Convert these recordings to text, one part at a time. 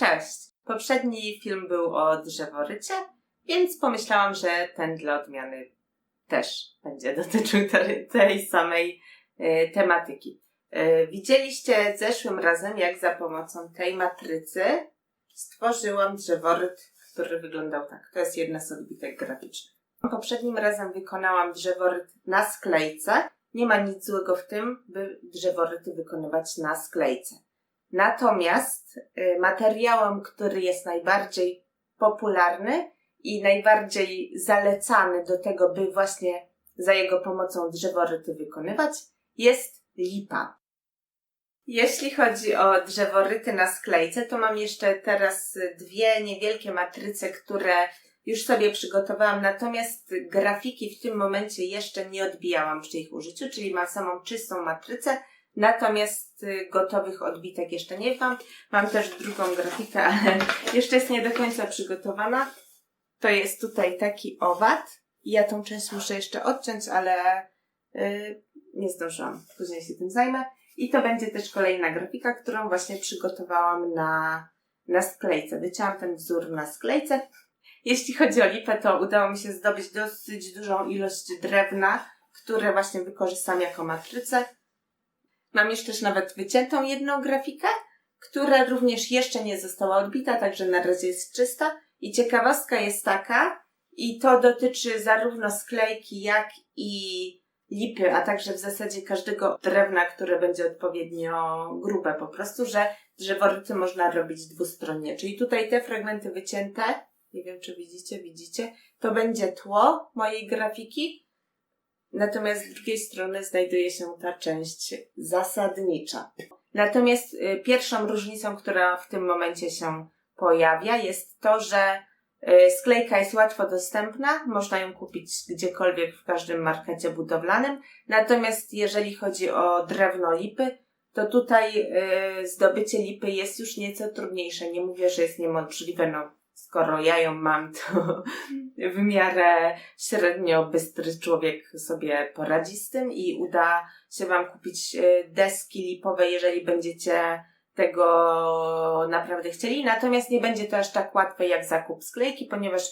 Cześć! Poprzedni film był o drzeworycie, więc pomyślałam, że ten dla odmiany też będzie dotyczył te, tej samej e, tematyki. E, widzieliście zeszłym razem, jak za pomocą tej matrycy stworzyłam drzeworyt, który wyglądał tak. To jest jedna z odbitek graficznych. Poprzednim razem wykonałam drzeworyt na sklejce. Nie ma nic złego w tym, by drzeworyty wykonywać na sklejce. Natomiast y, materiałem, który jest najbardziej popularny i najbardziej zalecany do tego, by właśnie za jego pomocą drzeworyty wykonywać, jest lipa. Jeśli chodzi o drzeworyty na sklejce, to mam jeszcze teraz dwie niewielkie matryce, które już sobie przygotowałam, natomiast grafiki w tym momencie jeszcze nie odbijałam przy ich użyciu, czyli mam samą czystą matrycę, natomiast y, gotowych odbitek jeszcze nie mam. Mam też drugą grafikę, ale jeszcze jest nie do końca przygotowana. To jest tutaj taki owad. Ja tą część muszę jeszcze odciąć, ale yy, nie zdążyłam. Później się tym zajmę. I to będzie też kolejna grafika, którą właśnie przygotowałam na, na sklejce. Wycięłam ten wzór na sklejce. Jeśli chodzi o lipę, to udało mi się zdobyć dosyć dużą ilość drewna, które właśnie wykorzystam jako matrycę. Mam już też nawet wyciętą jedną grafikę, która również jeszcze nie została odbita, także na razie jest czysta. I ciekawostka jest taka, i to dotyczy zarówno sklejki, jak i lipy, a także w zasadzie każdego drewna, które będzie odpowiednio grube po prostu, że drzeworyty można robić dwustronnie. Czyli tutaj te fragmenty wycięte, nie wiem czy widzicie, widzicie, to będzie tło mojej grafiki, natomiast z drugiej strony znajduje się ta część zasadnicza. Natomiast y, pierwszą różnicą, która w tym momencie się pojawia, jest to, że y, sklejka jest łatwo dostępna, można ją kupić gdziekolwiek w każdym markecie budowlanym. Natomiast jeżeli chodzi o drewno lipy, to tutaj y, zdobycie lipy jest już nieco trudniejsze. Nie mówię, że jest niemożliwe, no skoro ja ją mam, to w miarę średnio bystry człowiek sobie poradzi z tym i uda się Wam kupić y, deski lipowe, jeżeli będziecie tego naprawdę chcieli. Natomiast nie będzie to aż tak łatwe jak zakup sklejki, ponieważ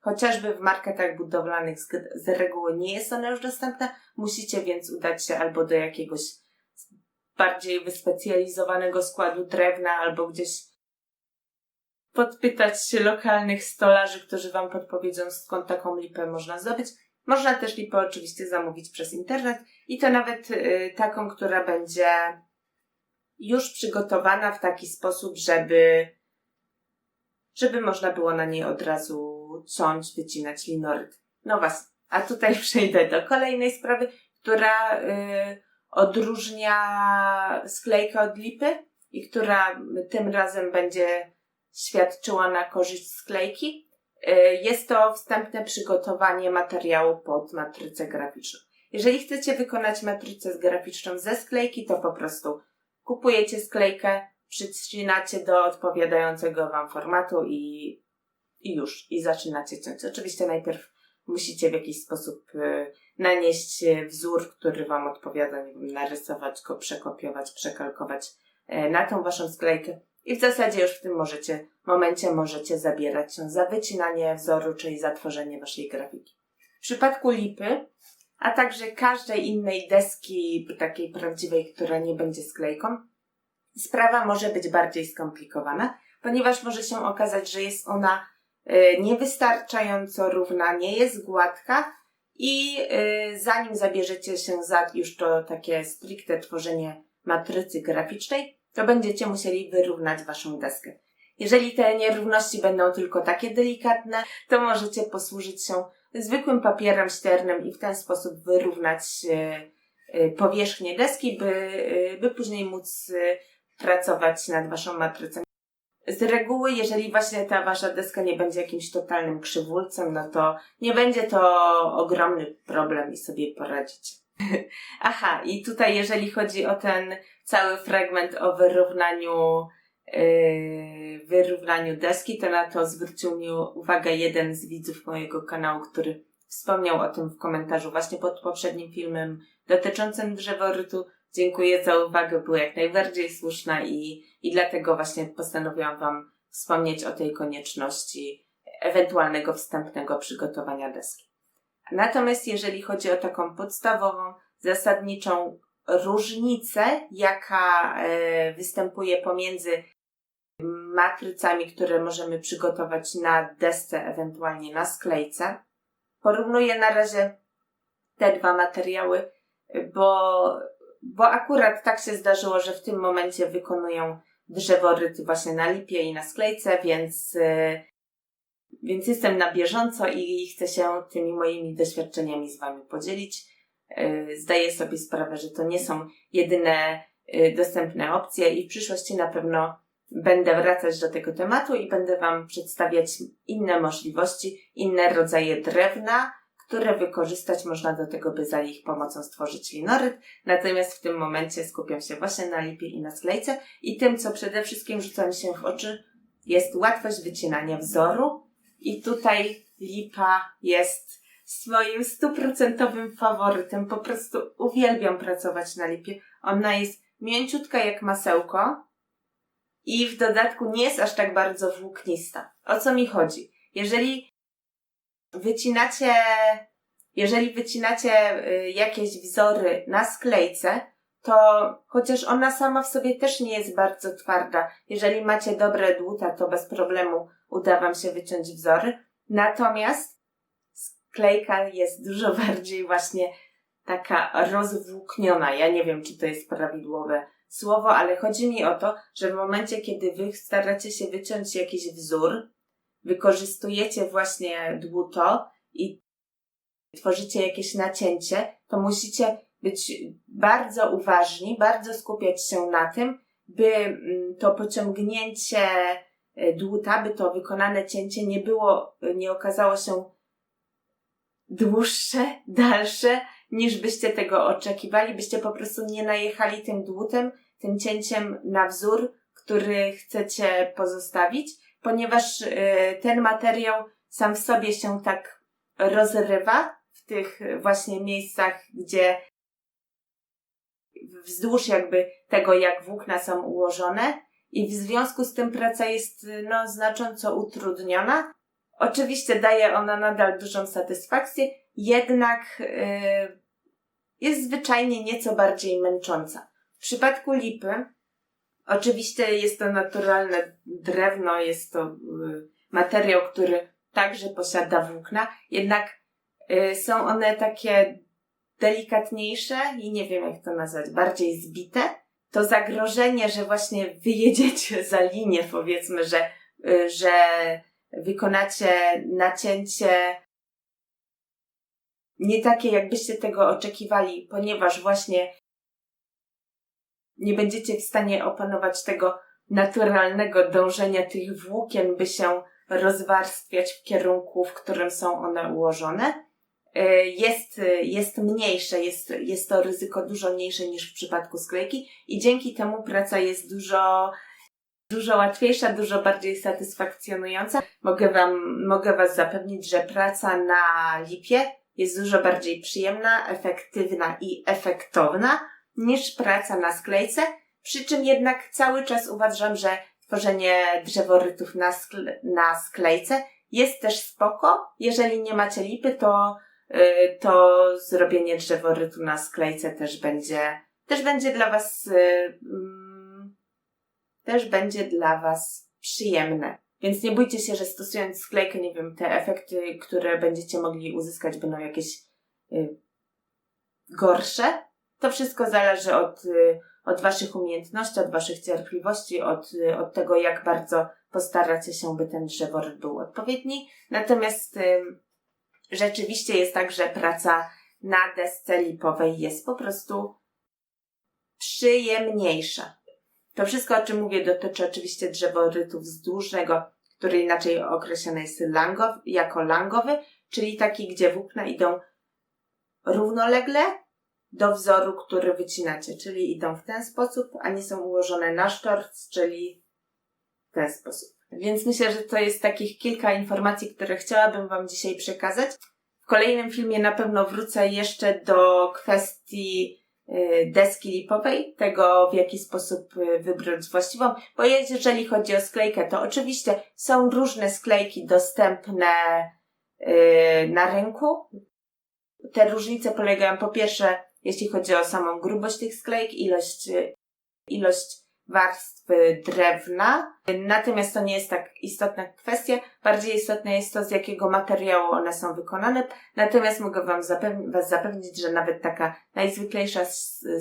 chociażby w marketach budowlanych z reguły nie jest ona już dostępna. Musicie więc udać się albo do jakiegoś bardziej wyspecjalizowanego składu drewna, albo gdzieś podpytać lokalnych stolarzy, którzy Wam podpowiedzą, skąd taką lipę można zdobyć. Można też lipę oczywiście zamówić przez internet i to nawet y, taką, która będzie już przygotowana w taki sposób, żeby, żeby można było na niej od razu ciąć, wycinać linoryt. No właśnie. A tutaj przejdę do kolejnej sprawy, która y, odróżnia sklejkę od lipy i która tym razem będzie świadczyła na korzyść sklejki. Y, jest to wstępne przygotowanie materiału pod matrycę graficzną. Jeżeli chcecie wykonać matrycę graficzną ze sklejki, to po prostu kupujecie sklejkę, przycinacie do odpowiadającego Wam formatu i, i już, i zaczynacie ciąć. Oczywiście najpierw musicie w jakiś sposób y, nanieść wzór, który Wam odpowiada, narysować go, przekopiować, przekalkować y, na tą Waszą sklejkę i w zasadzie już w tym możecie, momencie możecie zabierać się za wycinanie wzoru, czyli za tworzenie waszej grafiki. W przypadku lipy, a także każdej innej deski takiej prawdziwej, która nie będzie sklejką, sprawa może być bardziej skomplikowana, ponieważ może się okazać, że jest ona y, niewystarczająco równa, nie jest gładka i y, zanim zabierzecie się za już to takie stricte tworzenie matrycy graficznej, to będziecie musieli wyrównać waszą deskę. Jeżeli te nierówności będą tylko takie delikatne, to możecie posłużyć się zwykłym papierem ściernym i w ten sposób wyrównać e, e, powierzchnię deski, by, e, by później móc pracować nad waszą matrycą. Z reguły, jeżeli właśnie ta wasza deska nie będzie jakimś totalnym krzywulcem, no to nie będzie to ogromny problem i sobie poradzicie. Aha, i tutaj jeżeli chodzi o ten cały fragment o wyrównaniu yy, wyrównaniu deski, to na to zwrócił mi uwagę jeden z widzów mojego kanału, który wspomniał o tym w komentarzu właśnie pod poprzednim filmem dotyczącym drzeworytu. Dziękuję za uwagę, była jak najbardziej słuszna i, i dlatego właśnie postanowiłam Wam wspomnieć o tej konieczności ewentualnego wstępnego przygotowania deski. Natomiast jeżeli chodzi o taką podstawową, zasadniczą różnicę, jaka e, występuje pomiędzy matrycami, które możemy przygotować na desce, ewentualnie na sklejce, porównuję na razie te dwa materiały, bo, bo akurat tak się zdarzyło, że w tym momencie wykonują drzeworyty właśnie na lipie i na sklejce, więc, e, więc jestem na bieżąco i chcę się tymi moimi doświadczeniami z Wami podzielić. E, zdaję sobie sprawę, że to nie są jedyne e, dostępne opcje i w przyszłości na pewno będę wracać do tego tematu i będę Wam przedstawiać inne możliwości, inne rodzaje drewna, które wykorzystać można do tego, by za ich pomocą stworzyć linoryt. Natomiast w tym momencie skupiam się właśnie na lipie i na sklejce i tym, co przede wszystkim rzuca mi się w oczy, jest łatwość wycinania wzoru i tutaj lipa jest swoim stuprocentowym faworytem. Po prostu uwielbiam pracować na lipie. Ona jest mięciutka jak masełko i w dodatku nie jest aż tak bardzo włóknista. O co mi chodzi? Jeżeli wycinacie, jeżeli wycinacie y, jakieś wzory na sklejce, to chociaż ona sama w sobie też nie jest bardzo twarda, jeżeli macie dobre dłuta, to bez problemu uda Wam się wyciąć wzory. Natomiast sklejka jest dużo bardziej właśnie taka rozwłókniona. Ja nie wiem, czy to jest prawidłowe słowo, ale chodzi mi o to, że w momencie, kiedy wy staracie się wyciąć jakiś wzór, wykorzystujecie właśnie dłuto i tworzycie jakieś nacięcie, to musicie być bardzo uważni, bardzo skupiać się na tym, by mm, to pociągnięcie e, dłuta, by to wykonane cięcie nie było, nie okazało się dłuższe, dalsze, niż byście tego oczekiwali, byście po prostu nie najechali tym dłutem, tym cięciem na wzór, który chcecie pozostawić, ponieważ y, ten materiał sam w sobie się tak rozrywa w tych właśnie miejscach, gdzie wzdłuż jakby tego, jak włókna są ułożone i w związku z tym praca jest no, znacząco utrudniona. Oczywiście daje ona nadal dużą satysfakcję, jednak yy, jest zwyczajnie nieco bardziej męcząca. W przypadku lipy, oczywiście jest to naturalne drewno, jest to yy, materiał, który także posiada włókna, jednak yy, są one takie delikatniejsze i nie wiem jak to nazwać, bardziej zbite. To zagrożenie, że właśnie wyjedziecie za linię, powiedzmy, że, że wykonacie nacięcie nie takie, jakbyście tego oczekiwali, ponieważ właśnie nie będziecie w stanie opanować tego naturalnego dążenia tych włókien, by się rozwarstwiać w kierunku, w którym są one ułożone. Y, jest, jest mniejsze, jest, jest to ryzyko dużo mniejsze niż w przypadku sklejki i dzięki temu praca jest dużo, dużo łatwiejsza, dużo bardziej satysfakcjonująca. Mogę wam, mogę was zapewnić, że praca na lipie jest dużo bardziej przyjemna, efektywna i efektowna niż praca na sklejce, przy czym jednak cały czas uważam, że tworzenie drzeworytów na, skle na sklejce jest też spoko. Jeżeli nie macie lipy, to, yy, to zrobienie drzeworytu na sklejce też będzie, też będzie dla Was, yy, też będzie dla Was przyjemne. Więc nie bójcie się, że stosując sklejkę, nie wiem, te efekty, które będziecie mogli uzyskać, będą jakieś y, gorsze. To wszystko zależy od, y, od Waszych umiejętności, od Waszych cierpliwości, od, y, od tego, jak bardzo postaracie się, by ten drzeworyt był odpowiedni. Natomiast y, rzeczywiście jest tak, że praca na desce lipowej jest po prostu przyjemniejsza. To wszystko, o czym mówię, dotyczy oczywiście drzeworytu wzdłużnego, który inaczej określany jest langow, jako langowy, czyli taki, gdzie włókna idą równolegle do wzoru, który wycinacie, czyli idą w ten sposób, a nie są ułożone na sztorc, czyli w ten sposób. Więc myślę, że to jest takich kilka informacji, które chciałabym Wam dzisiaj przekazać. W kolejnym filmie na pewno wrócę jeszcze do kwestii deski lipowej, tego w jaki sposób y, wybrać właściwą, bo jeżeli chodzi o sklejkę, to oczywiście są różne sklejki dostępne y, na rynku. Te różnice polegają po pierwsze, jeśli chodzi o samą grubość tych sklejek, ilość, ilość warstw drewna. Natomiast to nie jest tak istotna kwestia. Bardziej istotne jest to, z jakiego materiału one są wykonane. Natomiast mogę wam zapewni- Was zapewnić, że nawet taka najzwyklejsza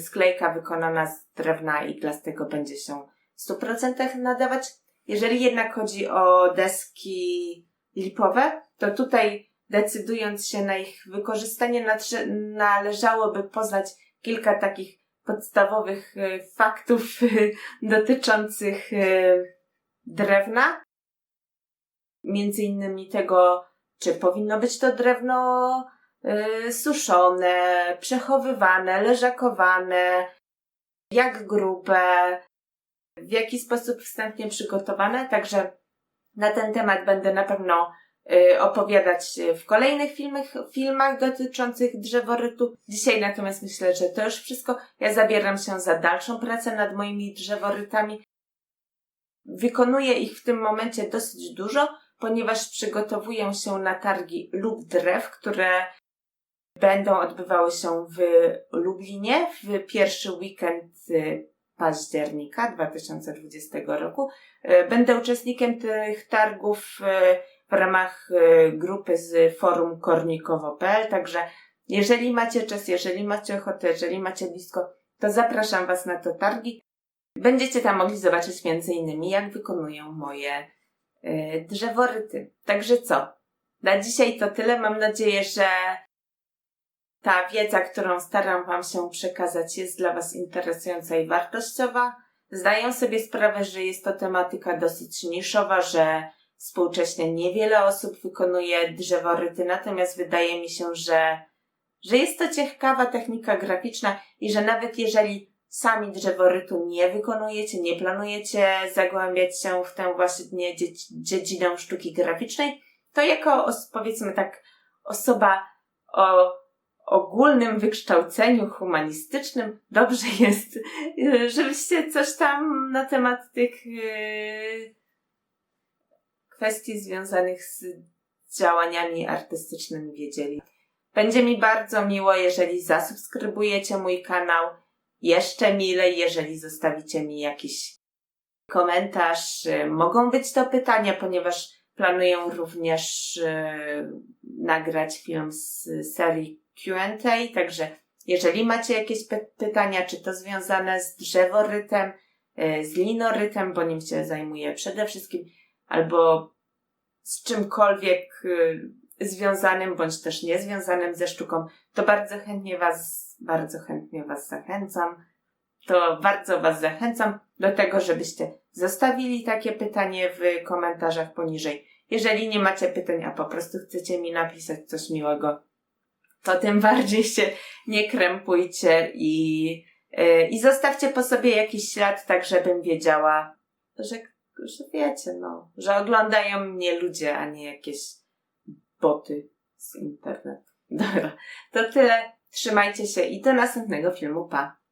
sklejka wykonana z drewna iglastego będzie się w 100% nadawać. Jeżeli jednak chodzi o deski lipowe, to tutaj decydując się na ich wykorzystanie, należałoby poznać kilka takich podstawowych e, faktów e, dotyczących e, drewna. Między innymi tego, czy powinno być to drewno suszone, przechowywane, leżakowane, jak grube, w jaki sposób wstępnie przygotowane. Także na ten temat będę na pewno opowiadać w kolejnych filmach, filmach dotyczących drzeworytu. Dzisiaj natomiast myślę, że to już wszystko. Ja zabieram się za dalszą pracę nad moimi drzeworytami. Wykonuję ich w tym momencie dosyć dużo, ponieważ przygotowuję się na targi lub drew, które będą odbywały się w Lublinie w pierwszy weekend y, października 2020 roku. Y, Będę uczestnikiem tych targów y, w ramach y, grupy z forum kornikowo.pl, także jeżeli macie czas, jeżeli macie ochotę, jeżeli macie blisko, to zapraszam Was na te targi. Będziecie tam mogli zobaczyć między innymi, jak wykonują moje y, drzeworyty. Także co? Na dzisiaj to tyle. Mam nadzieję, że ta wiedza, którą staram Wam się przekazać, jest dla Was interesująca i wartościowa. Zdaję sobie sprawę, że jest to tematyka dosyć niszowa, że współcześnie niewiele osób wykonuje drzeworyty, natomiast wydaje mi się, że, że jest to ciekawa technika graficzna i że nawet jeżeli sami drzeworytu nie wykonujecie, nie planujecie zagłębiać się w tę właśnie dzie- dziedzinę sztuki graficznej, to jako powiedzmy tak osoba o ogólnym wykształceniu humanistycznym dobrze jest, żebyście coś tam na temat tych yy, kwestii związanych z działaniami artystycznymi wiedzieli. Będzie mi bardzo miło, jeżeli zasubskrybujecie mój kanał. Jeszcze milej, jeżeli zostawicie mi jakiś komentarz. Mogą być to pytania, ponieważ planuję również y, nagrać film z serii Q&A, także jeżeli macie jakieś py- pytania, czy to związane z drzeworytem, y, z linorytem, bo nim się zajmuję przede wszystkim, albo z czymkolwiek y, związanym, bądź też niezwiązanym ze sztuką, to bardzo chętnie Was, bardzo chętnie Was zachęcam. To bardzo Was zachęcam do tego, żebyście zostawili takie pytanie w komentarzach poniżej. Jeżeli nie macie pytań, a po prostu chcecie mi napisać coś miłego, to tym bardziej się nie krępujcie i, yy, i zostawcie po sobie jakiś ślad, tak żebym wiedziała, że, że wiecie, no, że oglądają mnie ludzie, a nie jakieś boty z internetu. Dobra, to tyle. Trzymajcie się i do następnego filmu. Pa!